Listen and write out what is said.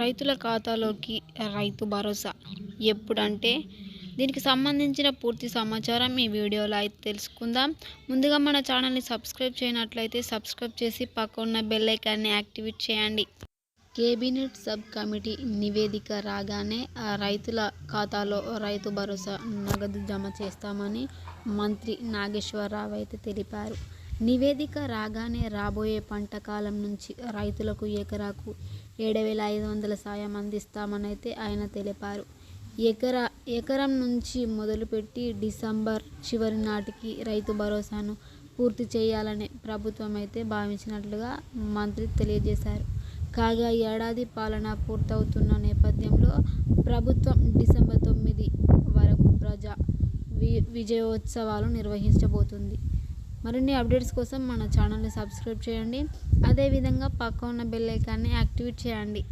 రైతుల ఖాతాలోకి రైతు భరోసా ఎప్పుడంటే దీనికి సంబంధించిన పూర్తి సమాచారం ఈ వీడియోలో అయితే తెలుసుకుందాం. ముందుగా మన ఛానల్ని సబ్స్క్రైబ్ చేయనట్లయితే సబ్స్క్రైబ్ చేసి పక్క ఉన్న బెల్ ఐకాన్ని యాక్టివేట్ చేయండి. కేబినెట్ సబ్ కమిటీ నివేదిక రాగానే ఆ రైతుల ఖాతాలో రైతు భరోసా నగదు జమ చేస్తామని మంత్రి నాగేశ్వరరావు అయితే తెలిపారు. నివేదిక రాగానే రాబోయే పంట కాలం నుంచి రైతులకు ఎకరాకు ఏడు వేల ఐదు వందల సాయం అందిస్తామనైతే ఆయన తెలిపారు. ఎకరా ఎకరం నుంచి మొదలుపెట్టి డిసెంబర్ చివరి నాటికి రైతు భరోసాను పూర్తి చేయాలని ప్రభుత్వం అయితే భావించినట్లుగా మంత్రి తెలియజేశారు. కాగా ఏడాది పాలన పూర్తవుతున్న నేపథ్యంలో ప్రభుత్వం డిసెంబర్ తొమ్మిది వరకు ప్రజా వి విజయోత్సవాలు నిర్వహించబోతుంది. మరిన్ని అప్డేట్స్ కోసం మన ఛానల్ని సబ్స్క్రైబ్ చేయండి. అదేవిధంగా పక్క ఉన్న బెల్ ఐకాన్ని యాక్టివేట్ చేయండి.